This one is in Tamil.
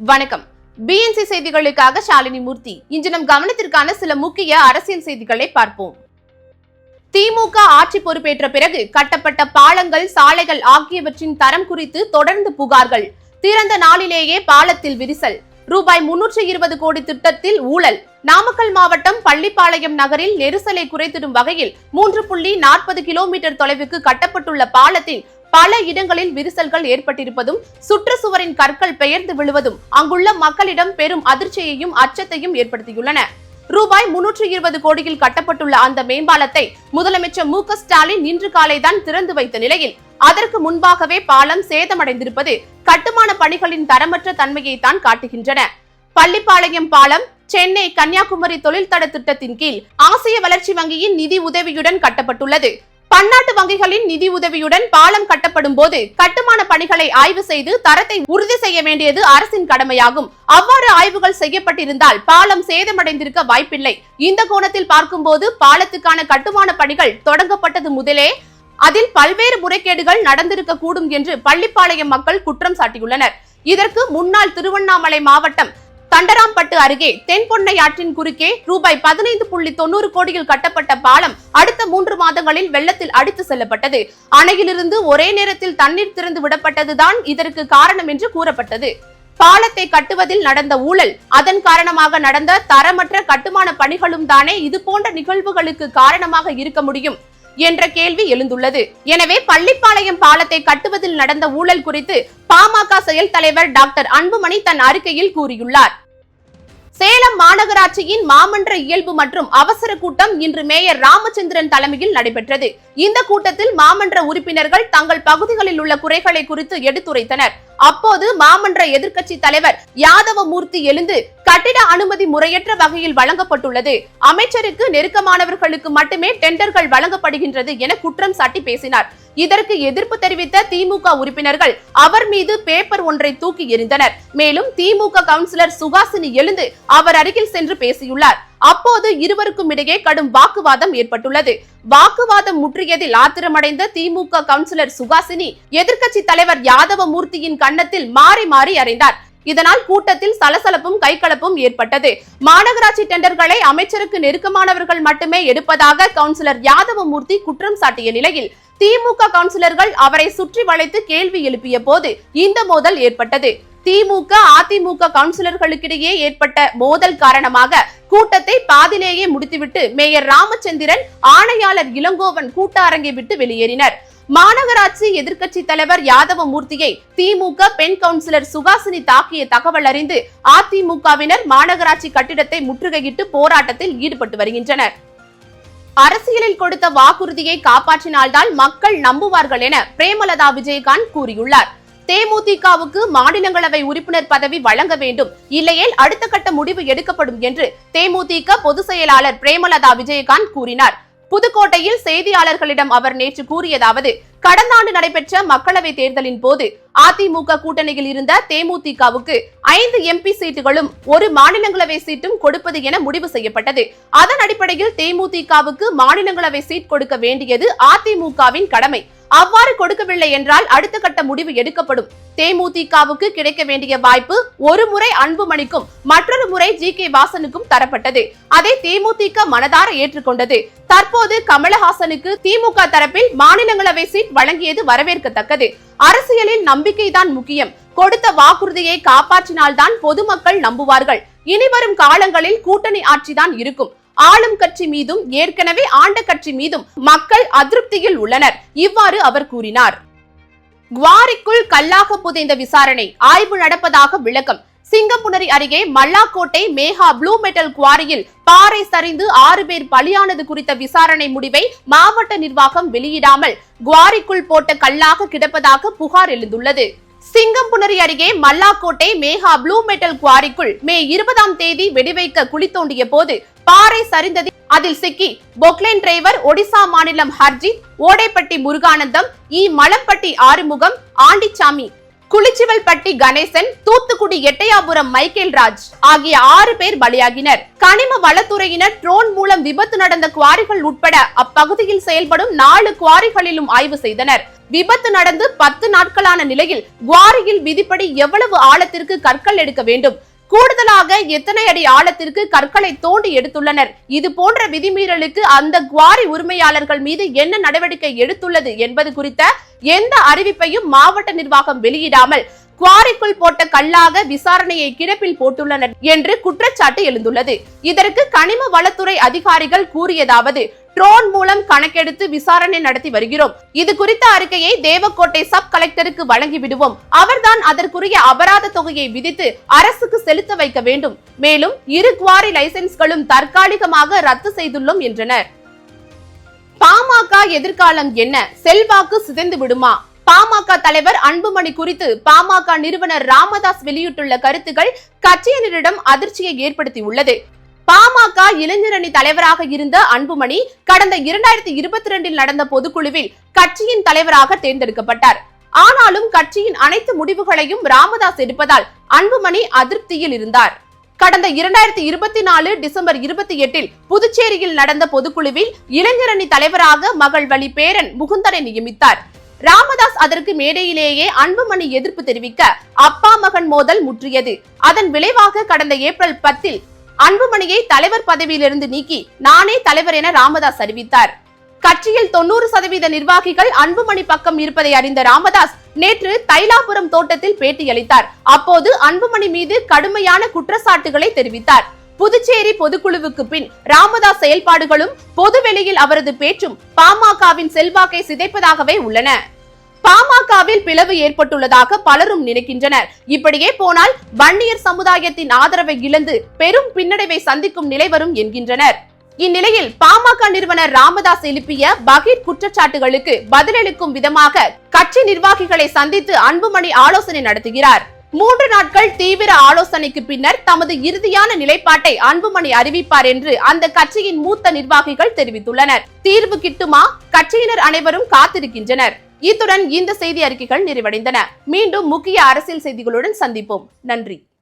வணக்கம். பிஎன்சி செய்திகளுக்காக ஷாலினி மூர்த்தி. இன்று நம் கவனத்திற்கான சில முக்கிய அரசியல் செய்திகளை பார்ப்போம். திமுக ஆட்சி பொறுப்பேற்ற பிறகு கட்டப்பட்ட பாலங்கள் சாலைகள் ஆகியவற்றின் தரம் குறித்து தொடர்ந்து புகார்கள். திறந்த நாளிலேயே பாலத்தில் விரிசல். ரூபாய் முன்னூற்றி இருபது கோடி திட்டத்தில் ஊழல். நாமக்கல் மாவட்டம் பள்ளிப்பாளையம் நகரில் நெரிசலை குறைத்திடும் வகையில் மூன்று புள்ளி நாற்பது கிலோமீட்டர் தொலைவுக்கு கட்டப்பட்டுள்ள பாலத்தில் பல இடங்களில் விரிசல்கள் ஏற்பட்டிருப்பதும் சுற்றுச்சுவரின் கற்கள் பெயர்ந்து விழுவதும் அங்குள்ள மக்களிடம் பெரும் அதிர்ச்சியையும் அச்சத்தையும் ஏற்படுத்தியுள்ளன. ரூபாய் முன்னூற்று இருபது கோடியில் கட்டப்பட்டுள்ள அந்த மேம்பாலத்தை முதலமைச்சர் மு க ஸ்டாலின் இன்று காலை தான் திறந்து வைத்த நிலையில் அதற்கு முன்பாகவே பாலம் சேதமடைந்திருப்பது கட்டுமான பணிகளின் தரமற்ற தன்மையை தான் காட்டுகின்றன. பள்ளிப்பாளையம் பாலம் சென்னை கன்னியாகுமரி தொழில்தட திட்டத்தின் கீழ் ஆசிய வளர்ச்சி வங்கியின் நிதி உதவியுடன் கட்டப்பட்டுள்ளது. பன்னாட்டு வங்கிகளின் நிதி உதவியுடன் பாலம் கட்டப்படும் போது கட்டுமான பணிகளை ஆய்வு செய்து தரத்தை உறுதி செய்ய வேண்டியது அரசின் கடமையாகும். அவ்வாறு ஆய்வுகள் செய்யப்பட்டிருந்தால் பாலம் சேதமடைந்திருக்க வாய்ப்பில்லை. இந்த கோணத்தில் பார்க்கும்போது பாலத்துக்கான கட்டுமான பணிகள் தொடங்கப்பட்டது முதலே அதில் பல்வேறு முறைகேடுகள் நடந்திருக்க கூடும் என்று பள்ளிப்பாளையம் மக்கள் குற்றம் சாட்டியுள்ளனர். இதற்கு முன்னாள் திருவண்ணாமலை மாவட்டம் தண்டராம்பட்டு அருகே தென்பொன்னை ஆற்றின் குறுக்கே ரூபாய் பதினைந்து புள்ளி தொண்ணூறு கோடியில் கட்டப்பட்ட பாலம் அடுத்த மூன்று மாதங்களில் வெள்ளத்தில் அடித்து செல்லப்பட்டது. அணையிலிருந்து ஒரே நேரத்தில் தண்ணீர் திறந்து விடப்பட்டதுதான் இதற்கு காரணம் என்று கூறப்பட்டது. பாலத்தை கட்டுவதில் நடந்த ஊழல் அதன் காரணமாக நடந்த தரமற்ற கட்டுமான பணிகளும் தானே இது போன்ற நிகழ்வுகளுக்கு காரணமாக இருக்க முடியும் என்ற கேள்வி எழுந்துள்ளது. எனவே பள்ளிப்பாளையம் பாலத்தை கட்டுவதில் நடந்த ஊழல் குறித்து பாமக செயல் தலைவர் டாக்டர் அன்புமணி தன் அறிக்கையில் கூறியுள்ளார். சேலம் மாநகராட்சியின் மாமன்ற இயல்பு மற்றும் அவசர கூட்டம் இன்று மேயர் ராமச்சந்திரன் தலைமையில் நடைபெற்றது. இந்த கூட்டத்தில் மாமன்ற உறுப்பினர்கள் தங்கள் பகுதிகளில் உள்ள குறைகளை குறித்து எடுத்துரைத்தனர். அப்போது மாமன்ற எதிர்க்கட்சி தலைவர் யாதவமூர்த்தி எழுந்து கட்டிட அனுமதி முறையற்ற வகையில் வழங்கப்பட்டுள்ளது. அமைச்சருக்கு நெருக்கமானவர்களுக்கு மட்டுமே டெண்டர்கள் வழங்கப்படுகின்றது என குற்றம் சாட்டி பேசினார். இதற்கு எதிர்ப்பு தெரிவித்த திமுக உறுப்பினர்கள் அவர் மீது பேப்பர் ஒன்றை தூக்கி எறிந்தனர். மேலும் திமுக கவுன்சிலர் சுகாசினி எழுந்து அவர் அருகில் சென்று பேசியுள்ளார். அப்போது இருவருக்கும் இடையே கடும் வாக்குவாதம் ஏற்பட்டுள்ளது. வாக்குவாதம் முற்றியதில் ஆத்திரமடைந்த திமுக கவுன்சிலர் சுகாசினி எதிர்க்கட்சி தலைவர் யாதவமூர்த்தியின் கன்னத்தில் மாறி மாறி அறைந்தார். இதனால் கூட்டத்தில் சலசலப்பும் கைகலப்பும் ஏற்பட்டது. மாநகராட்சி டெண்டர்களை அமைச்சருக்கு நெருக்கமானவர்கள் மட்டுமே எடுப்பதாக கவுன்சிலர் யாதவமூர்த்தி குற்றம் சாட்டிய நிலையில் திமுக கவுன்சிலர்கள் அவரை சுற்றி வளைத்து கேள்வி எழுப்பிய போது இந்த மோதல் ஏற்பட்டது. திமுக அதிமுக கவுன்சிலர்களுக்கிடையே ஏற்பட்ட மோதல் காரணமாக கூட்டத்தை பாதிலேயே முடித்துவிட்டு மேயர் ராமச்சந்திரன் ஆணையாளர் இளங்கோவன் கூட்ட அரங்கை விட்டு வெளியேறினர். மாநகராட்சி எதிர்க்கட்சி தலைவர் யாதவ மூர்த்தியை திமுக பெண் கவுன்சிலர் சுகாசினி தாக்கிய தகவல் அறிந்து அதிமுகவினர் மாநகராட்சி கட்டிடத்தை முற்றுகையிட்டு போராட்டத்தில் ஈடுபட்டு வருகின்றனர். அரசியலில் கொடுத்த வாக்குறுதியை காப்பாற்றினால்தான் மக்கள் நம்புவார்கள் என பிரேமலதா விஜயகாந்த் கூறியுள்ளார். தேமுதிகவுக்கு மாநிலங்களவை உறுப்பினர் பதவி வழங்க வேண்டும். இல்லையேல் அடுத்த கட்ட முடிவு எடுக்கப்படும் என்று தேமுதிக பொதுச் செயலாளர் பிரேமலதா விஜயகாந்த் கூறினார். புதுக்கோட்டையில் செய்தியாளர்களிடம் அவர் நேற்று கூறியதாவது கடந்த ஆண்டு நடைபெற்ற மக்களவை தேர்தலின் போது அதிமுக கூட்டணியில் இருந்த தேமுதிகவுக்கு ஐந்து எம்பி சீட்டுகளும் ஒரு மாநிலங்களவை சீட்டும் கொடுப்பது என முடிவு செய்யப்பட்டது. அதன் அடிப்படையில் தேமுதிகவுக்கு மாநிலங்களவை சீட் கொடுக்க வேண்டியது அதிமுகவின் கடமை. அவ்வாறு கொடுக்கவில்லை என்றால் அடுத்த கட்ட முடிவு எடுக்கப்படும். தேமுதிகவுக்கு கிடைக்க வேண்டிய வாய்ப்பு ஒரு முறை அன்புமணிக்கும் மற்றொரு முறை ஜி கே வாசனுக்கும் தரப்பட்டது. அதை தேமுதிக மனதார ஏற்றுக்கொண்டது. தற்போது கமலஹாசனுக்கு திமுக தரப்பில் மாநிலங்களவை சீட் வழங்கியது வரவேற்கத்தக்கது. அரசியலில் நம்பிக்கைதான் முக்கியம். கொடுத்த வாக்குறுதியை காப்பாற்றினால்தான் பொதுமக்கள் நம்புவார்கள். இனிவரும் காலங்களில் கூட்டணி ஆட்சிதான் இருக்கும். ஆளும் கட்சி மீதும் ஏற்கனவே ஆண்ட கட்சி மீதும் மக்கள் அதிருப்தியில் உள்ளனர். இவ்வாறு அவர் கூறினார். குவாரிக்குள் கல்லாக புதைந்த விசாரணை ஆய்வு நடப்பதாக விளக்கம். சிங்கப்புணரி அருகே மல்லாக்கோட்டை மேகா ப்ளூ மெட்டல் குவாரியில் பாறை சரிந்து ஆறு பேர் பலியானது குறித்த விசாரணை முடிவை மாவட்ட நிர்வாகம் வெளியிடாமல் குவாரிக்குள் போட்ட கல்லாக கிடப்பதாக புகார் எழுந்துள்ளது. சிங்கம்புணரி அருகே மல்லாக்கோட்டை மேகா ப்ளூ மெட்டல் குவாரிக்குள் மே இருபதாம் தேதி வெடிவைக்க குழி தோண்டிய போது பாறை சரிந்தது. அதில் சிக்கி பொக்லைன் டிரைவர் ஒடிசா மாநிலம் ஹர்ஜித் ஓடைப்பட்டி முருகானந்தம் இ மலம்பட்டி ஆறுமுகம் ஆண்டிச்சாமி குளிச்சிவல்பட்டி கணேசன் தூத்துக்குடி எட்டையாபுரம் மைக்கேல் ராஜ் ஆகிய ஆறு பேர் பலியாகினர். கனிம வளத்துறையினர் ட்ரோன் மூலம் விபத்து நடந்த குவாரிகள் உட்பட அப்பகுதியில் செயல்படும் நாலு குவாரிகளிலும் ஆய்வு செய்தனர். விபத்து நடந்து பத்து நாட்களான நிலையில் குவாரியில் விதிப்படி எவ்வளவு ஆழத்திற்கு கற்கள் எடுக்க வேண்டும்? கூடுதலாக எத்தனை அடி ஆழத்திற்கு கற்களை தோண்டி எடுத்துள்ளனர்? இது போன்ற விதிமீறலுக்கு அந்த குவாரி உரிமையாளர்கள் மீது என்ன நடவடிக்கை எடுத்துள்ளது என்பது குறித்த எந்த அறிவிப்பையும் மாவட்ட நிர்வாகம் வெளியிடாமல் குவாரிக்குள் போட்ட கல்லாக விசாரணையை கிடப்பில் போட்டுள்ளனர் என்று குற்றச்சாட்டு எழுந்துள்ளது. இதற்கு கனிம வளத்துறை அதிகாரிகள் கூறியதாவது ட்ரோன் மூலம் கணக்கெடுத்து விசாரணை நடத்தி வருகிறோம். இது குறித்த அறிக்கையை தேவக்கோட்டை சப் கலெக்டருக்கு வழங்கி விடுவோம். அவர்தான் அதற்குரிய அபராத தொகையை விதித்து அரசுக்கு செலுத்த வைக்க வேண்டும். மேலும் இரு குவாரி லைசென்ஸ்களும் தற்காலிகமாக ரத்து செய்துள்ளோம் என்றனர். பாமக எதிர்காலம் என்ன? செல்வாக்கு சிதைந்து விடுமா? பாமக தலைவர் அன்புமணி குறித்து பாமக நிறுவனர் ராமதாஸ் வெளியிட்டுள்ள கருத்துக்கள் கட்சியினரிடம் அதிர்ச்சியை ஏற்படுத்தியுள்ளது. பாமக இளைஞரணி தலைவராக இருந்த அன்புமணி கடந்த இரண்டாயிரத்தி இருபத்தி ரெண்டில் நடந்த பொதுக்குழுவில் கட்சியின் தலைவராக தேர்ந்தெடுக்கப்பட்டார். ஆனாலும் கட்சியின் அனைத்து முடிவுகளையும் ராமதாஸ் எடுப்பதால் அன்புமணி அதிருப்தியில் இருந்தார். கடந்த இரண்டாயிரத்தி இருபத்தி நாலு டிசம்பர் இருபத்தி எட்டில் புதுச்சேரியில் நடந்த பொதுக்குழுவில் இளைஞரணி தலைவராக மகள் வழி பேரன் முகுந்தனை நியமித்தார். ராமதாஸ் அதற்கு மேடையிலேயே அன்புமணி எதிர்ப்பு தெரிவிக்க அப்பா மகன் மோதல் முற்றியது. அதன் விளைவாக கடந்த ஏப்ரல் பத்தில் அன்புமணியை தலைவர் பதவியிலிருந்து நீக்கி நானே தலைவர் என ராமதாஸ் அறிவித்தார். கட்சியில் தொண்ணூறு சதவீத நிர்வாகிகள் அன்புமணி பக்கம் இருப்பதை அறிந்த ராமதாஸ் நேற்று தைலாபுரம் தோட்டத்தில் பேட்டியளித்தார். அப்போது அன்புமணி மீது கடுமையான குற்றச்சாட்டுகளை தெரிவித்தார். புதுச்சேரி பொதுக்குழுவுக்கு பின் ராமதாஸ் செயல்பாடுகளும் பொதுவெளியில் அவரது பேச்சும் பாமகவின் செல்வாக்கை சிதைப்பதாகவே உள்ளன. பாமகவில் பிளவு ஏற்பட்டுள்ளதாக பலரும் நினைக்கின்றனர். இப்படியே போனால் வன்னியர் சமுதாயத்தின் ஆதரவை இழந்து பெரும் பின்னடைவை சந்திக்கும் நிலை வரும் என்கின்றனர். இந்நிலையில் பாமக நிறுவனர் ராமதாஸ் எழுப்பிய பகீர் குற்றச்சாட்டுகளுக்கு பதிலளிக்கும் விதமாக கட்சி நிர்வாகிகளை சந்தித்து அன்புமணி ஆலோசனை நடத்துகிறார். மூன்று நாட்கள் தீவிர ஆலோசனைக்கு பின்னர் தமது இறுதியான நிலைப்பாட்டை அன்புமணி அறிவிப்பார் என்று அந்த கட்சியின் மூத்த நிர்வாகிகள் தெரிவித்துள்ளனர். தீர்வு கிட்டுமா? கட்சியினர் அனைவரும் காத்திருக்கின்றனர். இத்துடன் இந்த செய்தி அறிக்கைகள் நிறைவடைந்தன. மீண்டும் முக்கிய அரசியல் செய்திகளுடன் சந்திப்போம். நன்றி.